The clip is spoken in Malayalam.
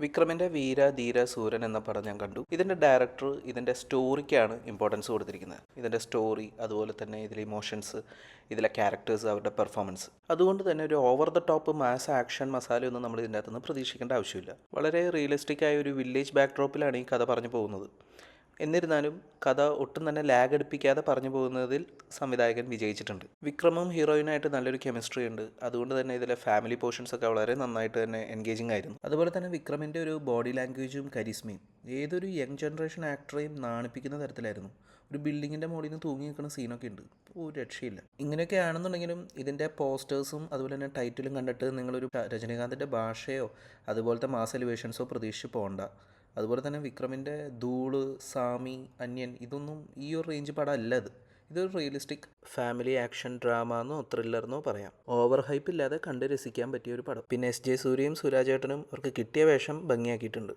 വിക്രമിന്റെ വീര ധീര സൂരൻ എന്ന പടം ഞാൻ കണ്ടു. ഇതിന്റെ ഡയറക്ടർ ഇതിന്റെ സ്റ്റോറിക്കാണ് ഇമ്പോർട്ടൻസ് കൊടുത്തിരിക്കുന്നത്. ഇതിന്റെ സ്റ്റോറി അതുപോലെ തന്നെ ഇതിലെ ഇമോഷൻസ് ഇതിലെ ക്യാരക്ടേഴ്സ് അവരുടെ പെർഫോമൻസ് അതുകൊണ്ട് തന്നെ ഒരു over the top mass action മസാലയൊന്നും നമ്മൾ ഇതിന്റെ അകത്തുനിന്ന് പ്രതീക്ഷിക്കേണ്ട ആവശ്യമില്ല. വളരെ റിയലിസ്റ്റിക് ആയ ഒരു വില്ലേജ് ബാക്ക്ഡ്രോപ്പിലാണ് ഈ കഥ പറഞ്ഞു പോകുന്നത്. എന്നിരുന്നാലും കഥ ഒട്ടും തന്നെ ലാഗ് അടുപ്പിക്കാതെ പറഞ്ഞു പോകുന്നതിൽ സംവിധായകൻ വിജയിച്ചിട്ടുണ്ട്. വിക്രമും ഹീറോയിനായിട്ട് നല്ലൊരു കെമിസ്ട്രി ഉണ്ട്. അതുകൊണ്ട് തന്നെ ഇതിലെ ഫാമിലി പോർഷൻസ് ഒക്കെ വളരെ നന്നായിട്ട് തന്നെ എൻഗേജിംഗ് ആയിരുന്നു. അതുപോലെ തന്നെ വിക്രമിന്റെ ഒരു ബോഡി ലാംഗ്വേജും കരിസ്മയും ഏതൊരു യങ് ജനറേഷൻ ആക്ടറെയും നാണിപ്പിക്കുന്ന തരത്തിലായിരുന്നു. ഒരു ബിൽഡിങ്ങിന്റെ മുകളിൽ നിന്ന് തൂങ്ങി നിൽക്കുന്ന സീനൊക്കെ ഉണ്ട്. ഒരു രക്ഷയില്ല. ഇങ്ങനെയൊക്കെ ആണെന്നുണ്ടെങ്കിലും ഇതിന്റെ പോസ്റ്റേഴ്സും അതുപോലെ തന്നെ ടൈറ്റിലും കണ്ടിട്ട് നിങ്ങളൊരു രജനീകാന്തിന്റെ ഭാഷയോ അതുപോലത്തെ മാസ് എലിവേഷൻസോ പ്രതീക്ഷിച്ച് പോകണ്ട അതുപോലെ തന്നെ വിക്രമിന്റെ ധൂൾ സാമി അന്യൻ ഇതൊന്നും ഈ ഒരു റേഞ്ച് പടമല്ല അത്. ഇത് ഇതൊരു റിയലിസ്റ്റിക് ഫാമിലി ആക്ഷൻ ഡ്രാമ എന്നോ ത്രില്ലറെന്നോ പറയാം. ഓവർ ഹൈപ്പ് ഇല്ലാതെ കണ്ട് രസിക്കാൻ പറ്റിയ ഒരു പടം. പിന്നെ എസ് ജെ സൂര്യയും സുരാജേട്ടനും അവർക്ക് കിട്ടിയ വേഷം ഭംഗിയാക്കിയിട്ടുണ്ട്.